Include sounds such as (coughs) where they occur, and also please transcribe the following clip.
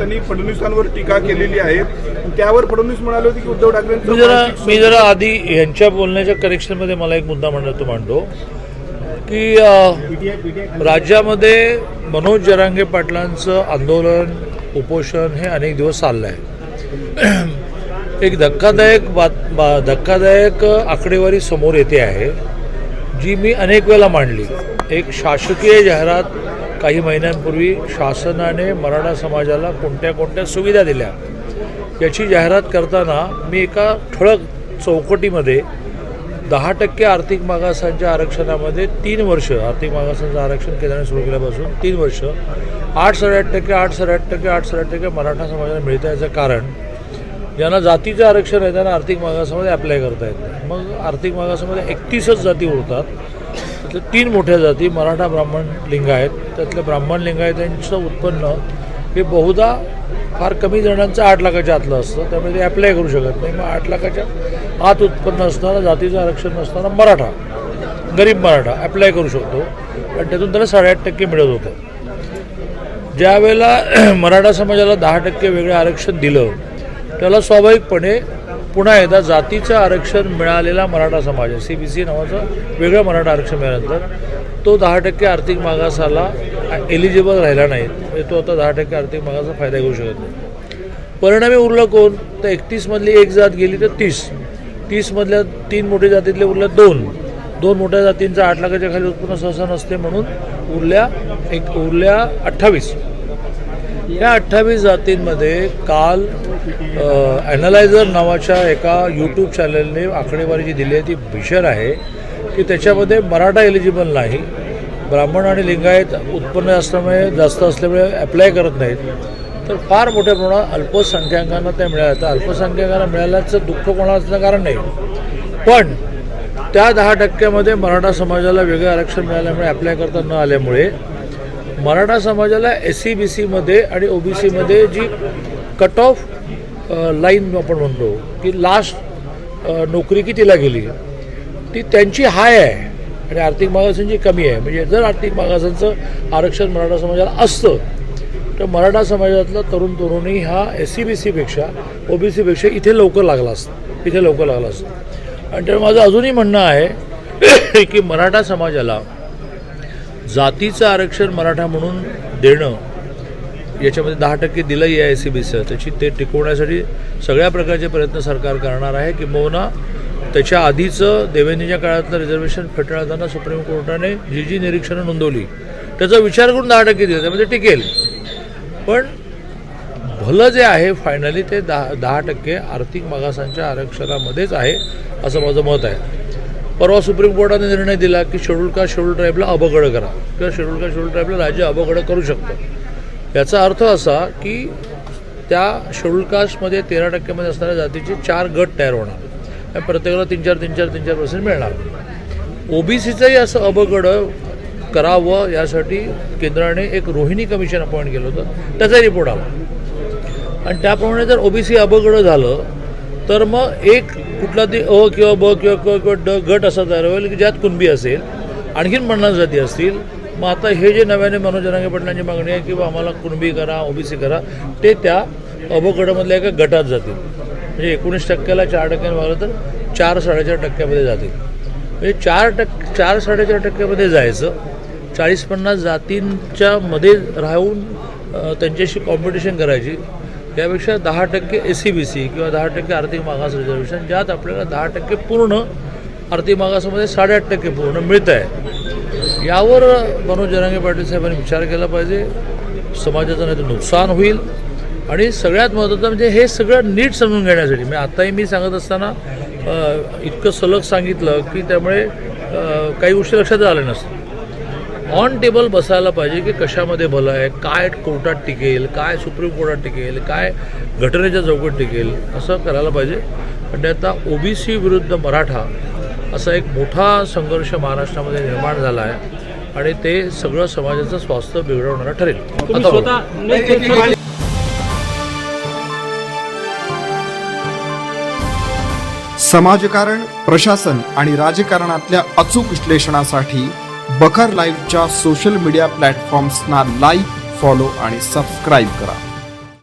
त्यांनी फडणवीसांवर टीका केलेली आहे. त्यावर फडणवीस म्हणाले होते की उद्धव ठाकरेंचं मी जरा मी जरा आधी यांच्या बोलण्याच्या कनेक्शनमध्ये मला एक मुद्दा म्हणतो मांडतो की राज्यामध्ये मनोज जरांगे पाटलांचं आंदोलन उपोषण हे अनेक दिवस चाललं आहे (clears throat) एक धक्कादायक बात बा धक्कादायक आकडेवारी समोर येते आहे जी मी अनेक वेळेला मांडली. एक शासकीय जाहिरात काही महिन्यांपूर्वी शासनाने मराठा समाजाला कोणत्या कोणत्या सुविधा दिल्या? याची जाहिरात करताना मी एका ठळक चौकटीमध्ये दहा टक्के आर्थिक मागासांच्या आरक्षणामध्ये तीन वर्ष आर्थिक मागासांचं आरक्षण केंद्राने सुरू केल्यापासून तीन वर्ष आठ साडेआठ टक्के आठ साडेआठ टक्के आठ साडेआठ टक्के मराठा समाजाला मिळतं याचं कारण ज्यांना जातीचं आरक्षण आहे त्यांना आर्थिक मागासामध्ये अप्लाय करता येत नाही. मग आर्थिक मागासामध्ये एकतीसच जाती उरतात त्यातल्या तीन मोठ्या जाती मराठा ब्राह्मण लिंगायत त्यातल्या ब्राह्मण लिंगायतांचं उत्पन्न हे बहुधा फार कमी जणांचं आठ लाखाच्या आतलं असतं. त्यामुळे ते अप्लाय करू शकत नाही. मग आठ लाखाच्या आत उत्पन्न असणारा जातीचं आरक्षण नसताना मराठा गरीब मराठा अप्लाय करू शकतो. आणि त्यातून त्याला साडेआठ टक्के मिळत होतं. ज्यावेळेला (clears throat) मराठा समाजाला दहा टक्के वेगळं आरक्षण दिलं त्याला स्वाभाविकपणे पुन्हा एकदा जातीचं आरक्षण मिळालेला मराठा समाज सी बी सी नावाचं वेगळं मराठा आरक्षण मिळाल्यानंतर तो दहा टक्के आर्थिक मागासाला एलिजिबल राहिला नाही. म्हणजे तो आता दहा टक्के आर्थिक मागाचा फायदा घेऊ शकत नाही. परिणामी उरलं कोण? तर एकतीसमधली एक जात गेली तर तीस. तीसमधल्या तीन मोठ्या जातीतले उरल्या दोन. दोन मोठ्या जातींचा आठ लाखाच्या खाली उत्पन्न सहसा नसते म्हणून उरल्या एक उरल्या अठ्ठावीस. या अठ्ठावीस जातींमध्ये काल ॲनालायझर नावाच्या एका यूट्यूब चॅनलने आकडेवारी जी दिली आहे. ती भीषण आहे. की त्याच्यामध्ये मराठा एलिजिबल नाही. ब्राह्मण आणि लिंगायत उत्पन्न असल्यामुळे जास्त असल्यामुळे अप्लाय करत नाहीत. तर फार मोठ्या प्रमाणात अल्पसंख्याकांना ते मिळालं. तर अल्पसंख्याकांना मिळाल्याचं दुःख कोणाचं कारण नाही. पण त्या दहा टक्क्यामध्ये मराठा समाजाला वेगळं आरक्षण मिळाल्यामुळे अप्लाय करता न आल्यामुळे मराठा समाजाला एस सी बी सीमध्ये आणि ओ बी सीमध्ये जी कट ऑफ लाईन आपण म्हणतो की लास्ट नोकरी कितीला गेली? ती त्यांची हाय आहे आणि आर्थिक मागासांची कमी आहे. म्हणजे जर आर्थिक मागासांचं आरक्षण मराठा समाजाला असतं तर मराठा समाजातला तरुण तरुणी हा एस सी बी सीपेक्षा ओ बी सीपेक्षा इथे लवकर लागला असतं. इथे लवकर लागला असतं. आणि त्यामुळे माझं अजूनही म्हणणं आहे (coughs) की मराठा समाजाला जातीचं आरक्षण मराठा म्हणून देणं याच्यामध्ये दहा टक्के दिलंही आहे आय सी बी सीचं त्याची ते टिकवण्यासाठी सगळ्या प्रकारचे प्रयत्न सरकार करणार आहे किंबहुना त्याच्या आधीचं देवेंद्रच्या काळातलं रिझर्वेशन फेटाळताना सुप्रीम कोर्टाने जी जी निरीक्षणं नोंदवली त्याचा विचार करून दहा टक्के दिलं त्यामध्ये टिकेल. पण भलं जे आहे फायनली ते दहा दहा टक्के आर्थिक मागासांच्या आरक्षणामध्येच आहे असं माझं मत आहे. परवा सुप्रीम कोर्टाने निर्णय दिला की शेड्यूल का शेड्यूल ट्राईबला अबगडं करा किंवा शेड्यूल का शेड्यूल ट्राईबला राज्य अबगडं करू शकतं. याचा अर्थ असा की त्या शेड्यूल कास्टमध्ये तेरा टक्क्यामध्ये असणाऱ्या जातीचे चार गट तयार होणार. आणि प्रत्येकाला तीन चार तीन चार तीन चार पर्सेंट मिळणार. ओबीसीचंही असं अबगड करावं यासाठी केंद्राने एक रोहिणी कमिशन अपॉइंट केलं होतं. त्याचा रिपोर्ट आला. आणि त्याप्रमाणे जर ओबीसी अबगड झालं तर मग एक कुठला ती अ किंवा ब किंवा क किंवा ड गट असा तयार होईल की ज्यात कुणबी असेल आणखीन पन्नास जाती असतील मग आता हे जे नव्याने मनोज जरांगे पाटलांची मागणी आहे किंवा आम्हाला कुणबी करा ओबीसी करा ते त्या अबगडामधल्या एका गटात जातील. म्हणजे एकोणीस टक्क्याला चार टक्क्याने मागलं तर चार साडेचार टक्क्यामध्ये जातील. म्हणजे चार टक्के चार साडेचार टक्क्यामध्ये जायचं चाळीस पन्नास जातींच्या मध्ये राहून त्यांच्याशी कॉम्पिटिशन करायची त्यापेक्षा दहा टक्के एस सी बी सी किंवा दहा टक्के आर्थिक मागास रिझर्वेशन ज्यात आपल्याला दहा टक्के पूर्ण आर्थिक मागासामध्ये साडेआठ टक्के पूर्ण मिळतं आहे यावर मनोज जरांगे पाटील साहेबांनी विचार केला पाहिजे. समाजाचं नाही नुकसान होईल. आणि सगळ्यात महत्त्वाचं म्हणजे हे सगळं नीट समजून घेण्यासाठी. म्हणजे आत्ताही मी सांगत असताना इतकं सलग सांगितलं की त्यामुळे काही गोष्टी लक्षात आल्या नसतात ऑन टेबल बसायला पाहिजे की कशामध्ये भलं आहे काय कोर्टात टिकेल काय सुप्रीम कोर्टात टिकेल काय घटनेच्या चौकट टिकेल असं करायला पाहिजे. पण आता ओबीसी विरुद्ध मराठा असा एक मोठा संघर्ष महाराष्ट्रामध्ये निर्माण झाला आहे आणि ते सगळं समाजाचं स्वास्थ्य बिघडवणारं ठरेल. समाजकारण प्रशासन आणि राजकारणातल्या अचूक विश्लेषणासाठी बखर लाईव्हच्या सोशल मीडिया प्लॅटफॉर्म्सना लाईक फॉलो आणि सबस्क्राईब करा.